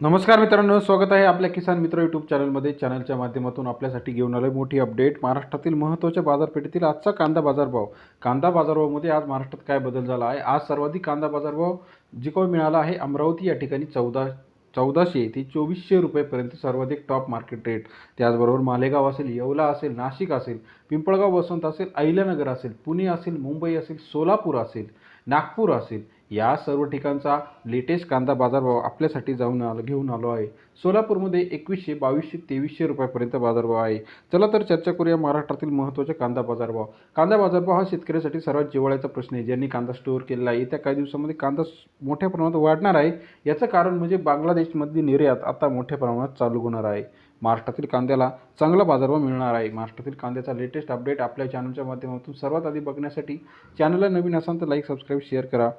नमस्कार मित्रांनो स्वागत आहे आपल्या किसान मित्र यूट्यूब चॅनलमध्ये चॅनलच्या माध्यमातून आपल्यासाठी घेऊन आलो मोठी अपडेट महाराष्ट्रातील महत्त्वाच्या बाजारपेठेतील आजचा कांदा बाजारभाव. कांदा बाजारभावामध्ये आज महाराष्ट्रात काय बदल झाला आहे? आज सर्वाधिक कांदा बाजारभाव जिको मिळाला आहे? अमरावती या ठिकाणी चौदा चौदाशे ते चोवीसशे रुपयेपर्यंत सर्वाधिक टॉप मार्केट रेट त्याचबरोबर मालेगाव असेल येवला असेल नाशिक असेल पिंपळगाव वसंत असेल अहिल्यानगर असेल पुणे असेल मुंबई असेल सोलापूर असेल नागपूर असेल. या सर्व ठिकाणचा लेटेस्ट कांदा बाजारभाव आपल्यासाठी जाऊन आलो घेऊन आलो आहे. सोलापूरमध्ये एकवीसशे बावीसशे तेवीसशे रुपयापर्यंत बाजारभाव आहे. चला तर चर्चा करूया महाराष्ट्रातील महत्त्वाचे कांदा बाजारभाव. कांदा बाजारभाव हा शेतकऱ्यासाठी सर्वात जिव्हाळ्याचा प्रश्न आहे. ज्यांनी कांदा स्टोअर केलेला आहे येत्या काही दिवसामध्ये कांदा मोठ्या प्रमाणात वाढणार आहे. याचं कारण म्हणजे बांगलादेशमधली निर्यात आता मोठ्या प्रमाणात चालू होणार आहे. महाराष्ट्रातील कांद्याला चांगला बाजारभाव मिळणार आहे. महाराष्ट्रातील कांद्याचा लेटेस्ट अपडेट आपल्या चॅनलच्या माध्यमातून सर्वात आधी बघण्यासाठी चॅनलला नवीन असाल तर लाईक सबस्क्राईब शेअर करा.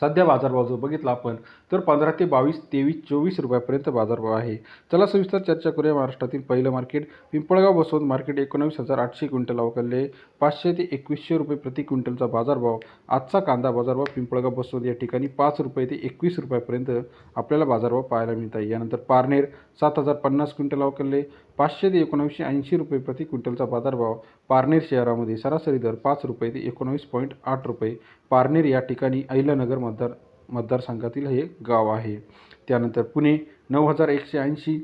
सध्या बाजारभाव जो बघितला आपण तर पंधरा ते बावीस तेवीस चोवीस रुपयापर्यंत बाजारभाव आहे. चला सविस्तर चर्चा करूया महाराष्ट्रातील पहिलं मार्केट. पिंपळगाव बसवंत मार्केट एकोणावीस हजार आठशे क्विंटल अवकलले पाचशे ते एकवीसशे रुपये प्रति क्विंटलचा बाजारभाव. आजचा कांदा बाजारभाव पिंपळगाव बसवंत या ठिकाणी पाच रुपये ते एकवीस रुपयापर्यंत आपल्याला बाजारभाव पाहायला मिळत आहे. यानंतर पारनेर सात हजार पन्नास क्विंटल अवकलले पाचशे ते एकोणावीसशे ऐंशी रुपये प्रति क्विंटलचा बाजारभाव पारनेर शहरामध्ये सरासरी दर पाच रुपये ते एकोणवीस पॉईंट आठ रुपये पारनेर या ठिकाणी अहिल्यानगर मतदार मतदारसंघातील हे गाव आहे. त्यानंतर पुणे नऊ हजार एकशे ऐंशी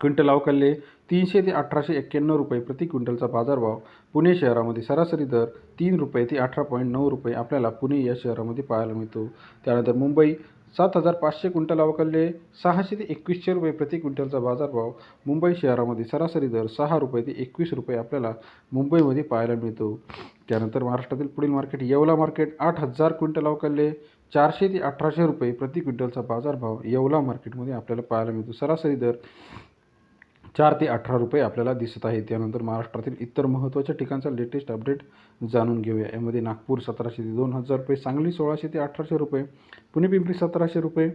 क्विंटल अवकल्ले तीनशे ते अठराशे एक्क्याण्णव रुपये प्रति क्विंटलचा बाजारभाव पुणे शहरामध्ये सरासरी दर तीन रुपये ते अठरा पॉईंट नऊ रुपये आपल्याला पुणे या शहरामध्ये पाहायला मिळतो. त्यानंतर मुंबई सात हजार पाचशे क्विंटल अवकलले सहाशे ते एकवीसशे रुपये प्रति क्विंटलचा बाजारभाव मुंबई शहरामध्ये सरासरी दर सहा रुपये ते एकवीस रुपये आपल्याला मुंबईमध्ये पाहायला मिळतो. त्यानंतर महाराष्ट्रातील पुढील मार्केट येवला मार्केट आठ हजार क्विंटल अवकलले चारशे ते अठराशे रुपये प्रति क्विंटलचा बाजारभाव येवला मार्केटमध्ये आपल्याला पाहायला मिळतो. सरासरी दर चार ते अठरा रुपये आपल्याला दिसत आहे त्यानंतर महाराष्ट्रातील इतर महत्त्वाच्या ठिकाणचा लेटेस्ट अपडेट जाणून घेऊया. यामध्ये नागपूर सतराशे ते दोन हजार रुपये सांगली सोळाशे ते अठराशे रुपये पुणे पिंपरी सतराशे रुपये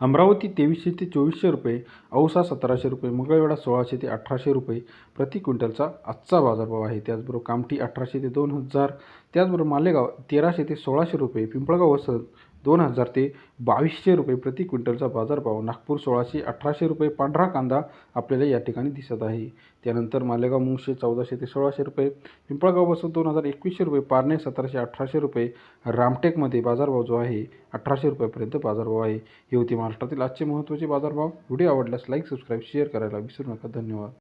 अमरावती तेवीसशे ते चोवीसशे रुपये औसा सतराशे रुपये मंगळवेढा सोळाशे ते अठराशे रुपये प्रति क्विंटलचा आजचा बाजारभाव आहे. त्याचबरोबर कामठी अठराशे ते दोन हजार त्याचबरोबर मालेगाव तेराशे ते सोळाशे रुपये पिंपळगाव वसंत दोन हजार ते बावीसशे रुपये प्रति क्विंटलचा बाजारभाव नागपूर सोळाशे अठराशे रुपये पांढरा कांदा आपल्याला या ठिकाणी दिसत आहे. त्यानंतर मालेगाव मुंगशे चौदाशे ते सोळाशे रुपये पिंपळगावपासून दोन हजार एकवीसशे रुपये पारणे सतराशे अठराशे रुपये रामटेकमध्ये बाजारभाव जो आहे अठराशे रुपयापर्यंत बाजारभाव आहे. हे होते महाराष्ट्रातील आजचे महत्त्वाचे बाजारभाव. व्हिडिओ आवडल्यास लाईक सबस्क्राईब शेअर करायला विसरू नका. धन्यवाद.